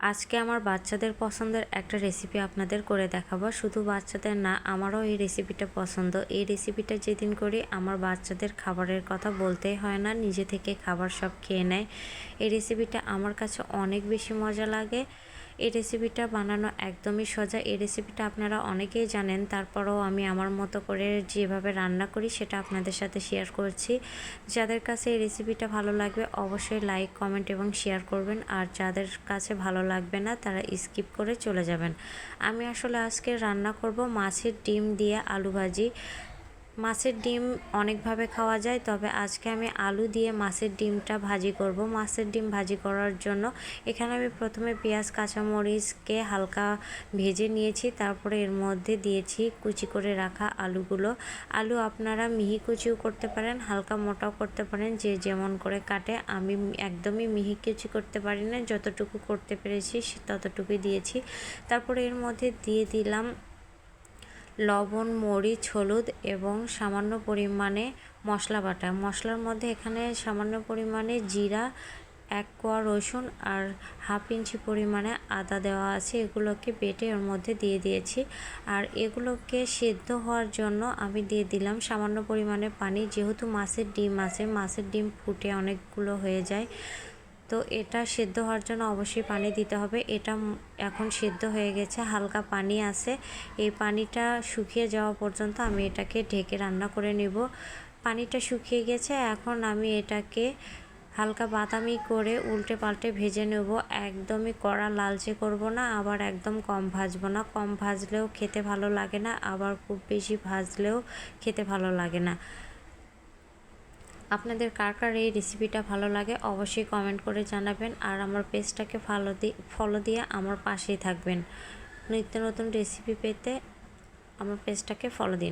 আজকে আমার বাচ্চাদের পছন্দের একটা রেসিপি আপনাদের করে দেখাবো। শুধু বাচ্চাদের না, আমারও এই রেসিপিটা পছন্দ। এই রেসিপিটা যেদিন করি, আমার বাচ্চাদের খাবারের কথা বলতেই হয় না, নিজে থেকে খাবার সব খেয়ে নেয়। এই রেসিপিটা আমার কাছে অনেক বেশি মজা লাগে। এই রেসিপিটা বানানো একদমই সোজা। এই রেসিপিটা আপনারা অনেকেই জানেন, তারপরেও আমি আমার মতো করে যেভাবে রান্না করি সেটা আপনাদের সাথে শেয়ার করছি। যাদের কাছে এই রেসিপিটা ভালো লাগবে, অবশ্যই লাইক কমেন্ট এবং শেয়ার করবেন। আর যাদের কাছে ভালো লাগবে না, তারা স্কিপ করে চলে যাবেন। আমি আসলে আজকে রান্না করব মাছের ডিম দিয়ে আলু ভাজি। মাছের ডিম অনেকভাবে খাওয়া যায়, তবে আজকে আমি আলু দিয়ে মাছের ডিমটা ভাজি করব। মাছের ডিম ভাজি করার জন্য এখানে আমি প্রথমে পেঁয়াজ, কাঁচামরিচকে হালকা ভেজে নিয়েছি, তারপরে এর মধ্যে দিয়েছি কুচি করে রাখা আলুগুলো। আলু আপনারা মিহি কুচিও করতে পারেন, হালকা মোটাও করতে পারেন, যে যেমন করে কাটে। আমি একদমই মিহি কুচি করতে পারি না, যতটুকু করতে পেরেছি ততটুকুই দিয়েছি। তারপরে এর মধ্যে দিয়ে দিলাম লবণ, মরিচ, হলুদ এবং সামান্য পরিমাণে মশলা বাটা। মশলার মধ্যে এখানে সামান্য পরিমাণে জিরা, এক কোয়া রসুন আর হাফ ইঞ্চি পরিমাণে আদা দেওয়া আছে। এগুলোকে বেটে ওর মধ্যে দিয়ে দিয়েছি। আর এগুলোকে সেদ্ধ হওয়ার জন্য আমি দিয়ে দিলাম সামান্য পরিমাণে পানি। যেহেতু মাছের ডিম আছে, মাছের ডিম ফুটে অনেকগুলো হয়ে যায়। তো এটা সেদ্ধ হওয়ার জন্য অবশ্যই পানি দিতে হবে। এটা এখন সেদ্ধ হয়ে গেছে, হালকা পানি আছে। এই পানিটা শুকিয়ে যাওয়া পর্যন্ত আমি এটাকে ঢেকে রান্না করে নেব। পানিটা শুকিয়ে গেছে, এখন আমি এটাকে হালকা বাদামি করে উল্টে পাল্টে ভেজে নেব। একদমই কড়া লালচে করব না, আবার একদম কম ভাজবো না। কম ভাজলেও খেতে ভালো লাগে না, আবার খুব বেশি ভাজলেও খেতে ভালো লাগে না। আপনাদের কার কার এই রেসিপিটা ভালো লাগে অবশ্যই কমেন্ট করে জানাবেন। আর আমার পেজটাকে ফলো দিয়ে ফলো দিয়ে আমার পাশেই থাকবেন। নিত্য নতুন রেসিপি পেতে আমার পেজটাকে ফলো দিন।